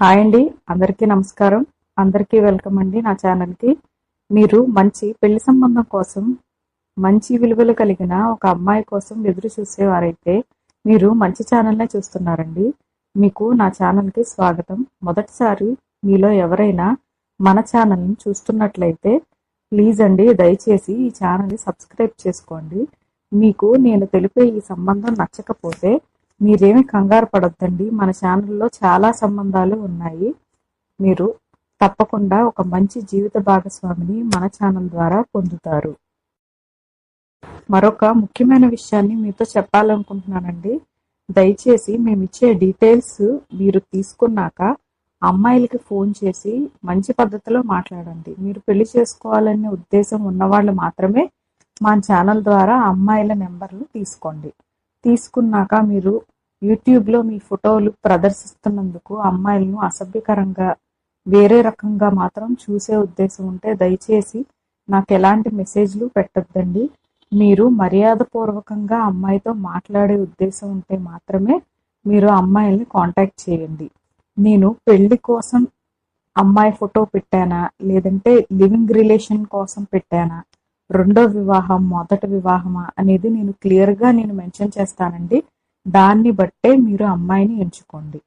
Hi అండి. అందరికీ నమస్కారం. అందరికీ వెల్కమ్ అండి నా ఛానల్కి. మీరు మంచి పెళ్ళి సంబంధం కోసం మంచి విలువలు కలిగిన ఒక అమ్మాయి కోసం ఎదురు చూసేవారైతే మీరు మంచి ఛానల్నే చూస్తున్నారండి. మీకు నా ఛానల్కి స్వాగతం. మొదటిసారి మీలో ఎవరైనా మన ఛానల్ని చూస్తున్నట్లయితే ప్లీజ్ అండి దయచేసి ఈ ఛానల్ని సబ్స్క్రైబ్ చేసుకోండి. మీకు నేను తెలిపే ఈ సంబంధం నచ్చకపోతే మీరేమి కంగారు పడొద్దండి. మన ఛానల్లో చాలా సంబంధాలు ఉన్నాయి. మీరు తప్పకుండా ఒక మంచి జీవిత భాగస్వామిని మన ఛానల్ ద్వారా పొందుతారు. మరొక ముఖ్యమైన విషయాన్ని మీతో చెప్పాలనుకుంటున్నానండి. దయచేసి మేము ఇచ్చే డీటెయిల్స్ మీరు తీసుకున్నాక అమ్మాయిలకి ఫోన్ చేసి మంచి పద్ధతిలో మాట్లాడండి. మీరు పెళ్ళి చేసుకోవాలనే ఉద్దేశం ఉన్నవాళ్ళు మాత్రమే మా ఛానల్ ద్వారా అమ్మాయిల నెంబర్లు తీసుకోండి. తీసుకున్నాక మీరు యూట్యూబ్లో మీ ఫోటోలు ప్రదర్శిస్తున్నందుకు అమ్మాయిలను అసభ్యకరంగా వేరే రకంగా మాత్రం చూసే ఉద్దేశం ఉంటే దయచేసి నాకు ఎలాంటి మెసేజ్లు పెట్టొద్దండి. మీరు మర్యాదపూర్వకంగా అమ్మాయితో మాట్లాడే ఉద్దేశం ఉంటే మాత్రమే మీరు అమ్మాయిల్ని కాంటాక్ట్ చేయండి. నేను పెళ్ళి కోసం అమ్మాయి ఫోటో పెట్టానా? లేదంటే లివింగ్ రిలేషన్ కోసం పెట్టానా? రెండో వివాహం మొదటి వివాహమా అనేది నేను క్లియర్గా నేను మెన్షన్ చేస్తానండి. దాన్ని బట్టే మీరు అమ్మాయిని ఎంచుకోండి.